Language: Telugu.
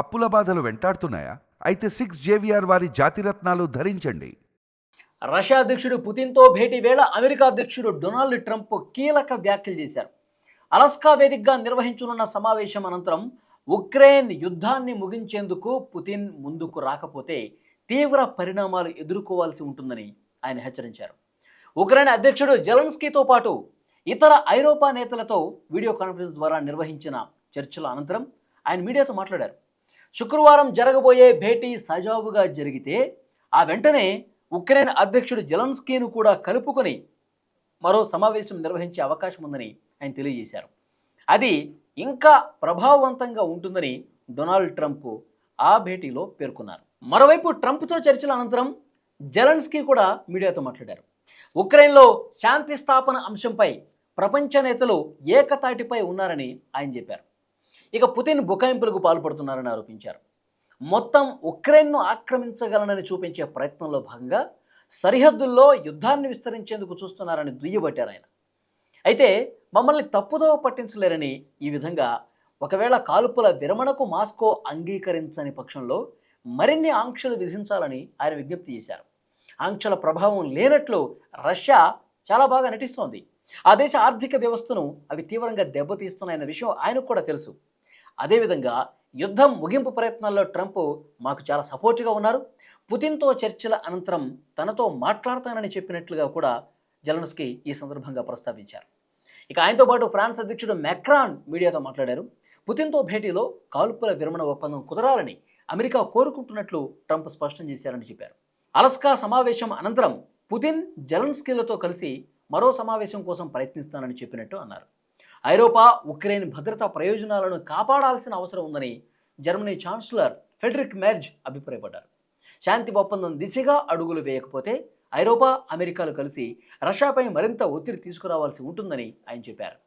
అప్పుల బాధలు వెంటాడుతున్నాయా? అయితే సిక్స్ జేవిఆర్ వారి జాతిరత్నాలు ధరించండి. రష్యా అధ్యక్షుడు పుతిన్తో భేటీ వేళ అమెరికా అధ్యక్షుడు డొనాల్డ్ ట్రంప్ కీలక వ్యాఖ్యలు చేశారు. అలస్కా వేదికగా నిర్వహించనున్న సమావేశం అనంతరం ఉక్రెయిన్ యుద్ధాన్ని ముగించేందుకు పుతిన్ ముందుకు రాకపోతే తీవ్ర పరిణామాలు ఎదుర్కోవాల్సి ఉంటుందని ఆయన హెచ్చరించారు. ఉక్రెయిన్ అధ్యక్షుడు జెలన్స్కీతో పాటు ఇతర ఐరోపా నేతలతో వీడియో కాన్ఫరెన్స్ ద్వారా నిర్వహించిన చర్చల అనంతరం ఆయన మీడియాతో మాట్లాడారు. శుక్రవారం జరగబోయే భేటీ సజావుగా జరిగితే ఆ వెంటనే ఉక్రెయిన్ అధ్యక్షుడు జెలెన్స్కీను కూడా కలుపుకొని మరో సమావేశం నిర్వహించే అవకాశం ఉందని ఆయన తెలియజేశారు. అది ఇంకా ప్రభావవంతంగా ఉంటుందని డొనాల్డ్ ట్రంప్ ఆ భేటీలో పేర్కొన్నారు. మరోవైపు ట్రంప్తో చర్చల అనంతరం జెలెన్స్కీ కూడా మీడియాతో మాట్లాడారు. ఉక్రెయిన్లో శాంతి స్థాపన అంశంపై ప్రపంచ నేతలు ఏకతాటిపై ఉన్నారని ఆయన చెప్పారు. ఇక పుతిన్ బుకాయింపులకు పాల్పడుతున్నారని ఆరోపించారు. మొత్తం ఉక్రెయిన్ను ఆక్రమించగలనని చూపించే ప్రయత్నంలో భాగంగా సరిహద్దుల్లో యుద్ధాన్ని విస్తరించేందుకు చూస్తున్నారని దుయ్యబట్టారు ఆయన. అయితే మమ్మల్ని తప్పుదోవ పట్టించలేరని ఈ విధంగా ఒకవేళ కాల్పుల విరమణకు మాస్కో అంగీకరించని పక్షంలో మరిన్ని ఆంక్షలు విధించాలని ఆయన విజ్ఞప్తి చేశారు. ఆంక్షల ప్రభావం లేనట్లు రష్యా చాలా బాగా నటిస్తోంది. ఆ దేశ ఆర్థిక వ్యవస్థను అవి తీవ్రంగా దెబ్బతీస్తున్నాయన్న విషయం ఆయనకు కూడా తెలుసు. అదేవిధంగా యుద్ధం ముగింపు ప్రయత్నాల్లో ట్రంప్ మాకు చాలా సపోర్ట్గా ఉన్నారు. పుతిన్తో చర్చల అనంతరం తనతో మాట్లాడతానని చెప్పినట్లుగా కూడా జలన్స్కి ఈ సందర్భంగా ప్రస్తావించారు. ఇక ఆయనతో పాటు ఫ్రాన్స్ అధ్యక్షుడు మెక్రాన్ మీడియాతో మాట్లాడారు. పుతిన్తో భేటీలో కాల్పుల విరమణ ఒప్పందం కుదరాలని అమెరికా కోరుకుంటున్నట్లు ట్రంప్ స్పష్టం చేశారని చెప్పారు. అలస్కా సమావేశం అనంతరం పుతిన్ జలన్స్కీలతో కలిసి మరో సమావేశం కోసం ప్రయత్నిస్తానని చెప్పినట్టు అన్నారు. ఐరోపా ఉక్రెయిన్ భద్రతా ప్రయోజనాలను కాపాడాల్సిన అవసరం ఉందని జర్మనీ ఛాన్సలర్ ఫెడరిక్ మెర్జ్ అభిప్రాయపడ్డారు. శాంతి ఒప్పందం దిశగా అడుగులు వేయకపోతే ఐరోపా అమెరికాలు కలిసి రష్యాపై మరింత ఒత్తిడి తీసుకురావాల్సి ఉంటుందని ఆయన చెప్పారు.